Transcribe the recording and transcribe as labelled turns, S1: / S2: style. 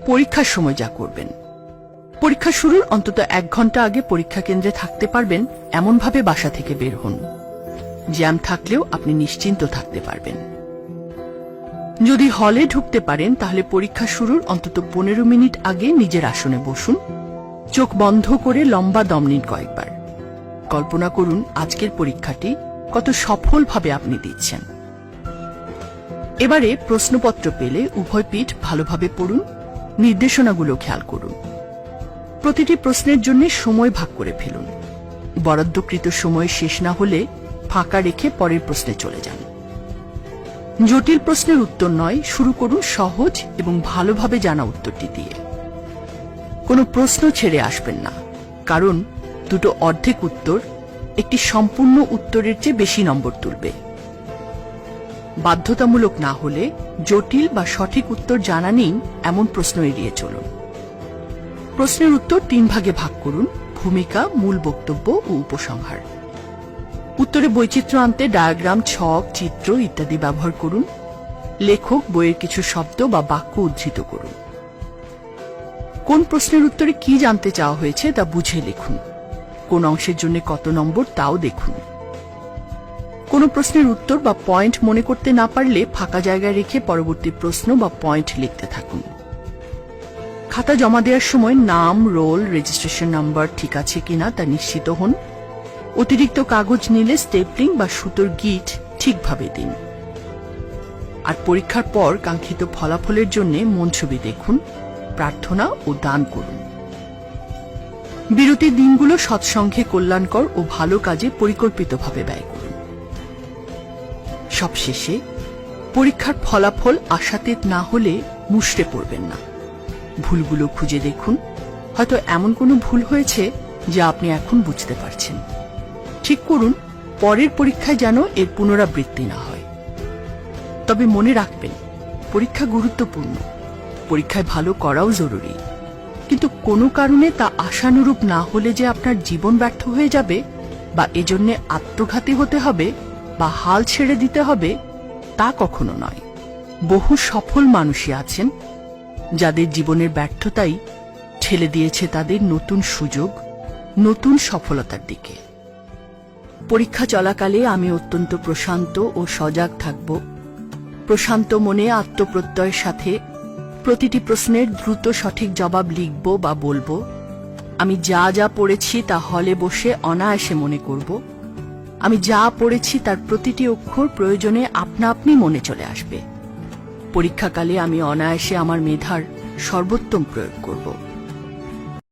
S1: পরীক্ষার সময় যা করবেন। পরীক্ষা শুরুর অন্তত এক ঘণ্টা আগে পরীক্ষা কেন্দ্রে থাকতে পারবেন, এমনভাবে বাসা থেকে বের হন। জ্যাম থাকলেও আপনি নিশ্চিন্ত থাকতে পারবেন। যদি হলে ঢুকতে পারেন, তাহলে পরীক্ষা শুরুর অন্তত পনেরো মিনিট আগে নিজের আসনে বসুন। চোখ বন্ধ করে লম্বা দম নিন কয়েকবার। কল্পনা করুন, আজকের পরীক্ষাটি কত সফলভাবে আপনি দিচ্ছেন। এবারে প্রশ্নপত্র পেলে উভয় পিঠ ভালোভাবে পড়ুন নির্দেশনাগুলো খেয়াল করুন। প্রতিটি প্রশ্নের জন্য সময় ভাগ করে ফেলুন। বরাদ্দকৃত সময় শেষ না হলে ফাঁকা রেখে পরের প্রশ্নে চলে যান। জটিল প্রশ্নের উত্তর নয়, শুরু করুন সহজ এবং ভালোভাবে জানা উত্তরটি দিয়ে। কোনো প্রশ্ন ছেড়ে আসবেন না, কারণ দুটো অর্ধেক উত্তর একটি সম্পূর্ণ উত্তরের চেয়ে বেশি নম্বর তুলবে। বাধ্যতামূলক না হলে জটিল বা সঠিক উত্তর জানা নেই এমন প্রশ্ন এড়িয়ে চলুন। প্রশ্নের উত্তর তিন ভাগে ভাগ করুন, ভূমিকা, মূল বক্তব্য ও উপসংহার। উত্তরে বৈচিত্র্য আনতে ডায়াগ্রাম, ছক, চিত্র ইত্যাদি ব্যবহার করুন। লেখক, বইয়ের কিছু শব্দ বা বাক্য উদ্ধৃত করুন। কোন প্রশ্নের উত্তরে কি জানতে চাওয়া হয়েছে তা বুঝে লিখুন। কোন অংশের জন্য কত নম্বর তাও দেখুন। কোন প্রশ্নের উত্তর বা পয়েন্ট মনে করতে না পারলে ফাঁকা জায়গায় রেখে পরবর্তী প্রশ্ন বা পয়েন্ট লিখতে থাকুন। খাতা জমা দেওয়ার সময় নাম, রোল রেজিস্ট্রেশন নাম্বার ঠিক আছে কিনা তা নিশ্চিত হন। অতিরিক্ত কাগজ নিলে স্টেপলিং বা সুতোর গিট ঠিকভাবে দিন। আর পরীক্ষার পর কাঙ্ক্ষিত ফলাফলের জন্য মন ছবি দেখুন, প্রার্থনা ও দান করুন। বিরতির দিনগুলো সৎসঙ্গে কল্যাণকর ও ভালো কাজে পরিকল্পিতভাবে ব্যয় সবশেষে পরীক্ষার ফলাফল আশাতীত না হলে মুষড়ে পড়বেন না। ভুলগুলো খুঁজে দেখুন। হয়তো এমন কোনো ভুল হয়েছে যা আপনি এখন বুঝতে পারছেন। ঠিক করুন, পরের পরীক্ষায় যেন এর পুনরাবৃত্তি না হয়। তবে মনে রাখবেন, পরীক্ষা গুরুত্বপূর্ণ। পরীক্ষায় ভালো করাও জরুরি। কিন্তু কোনো কারণে তা আশানুরূপ না হলে যে আপনার জীবন ব্যর্থ হয়ে যাবে বা এজন্যে আত্মঘাতী হতে হবে বা হাল ছেড়ে দিতে হবে তা কখনো নয়। বহু সফল মানুষই আছেন, যাদের জীবনের ব্যর্থতাই ঠেলে দিয়েছে তাদের নতুন সুযোগ, নতুন সফলতার দিকে। পরীক্ষা চলাকালে আমি অত্যন্ত প্রশান্ত ও সজাগ থাকব। প্রশান্ত মনে আত্মপ্রত্যয়ের সাথে প্রতিটি প্রশ্নের দ্রুত সঠিক জবাব লিখব বা বলব। আমি যা যা পড়েছি তা হলে বসে অনায়াসে মনে করব। আমি যা পড়েছি তার প্রতিটি অক্ষর প্রয়োজনে আপনা আপনি মনে চলে আসবে। পরীক্ষাকালে আমি অনায়াসে আমার মেধার সর্বোত্তম প্রয়োগ করব।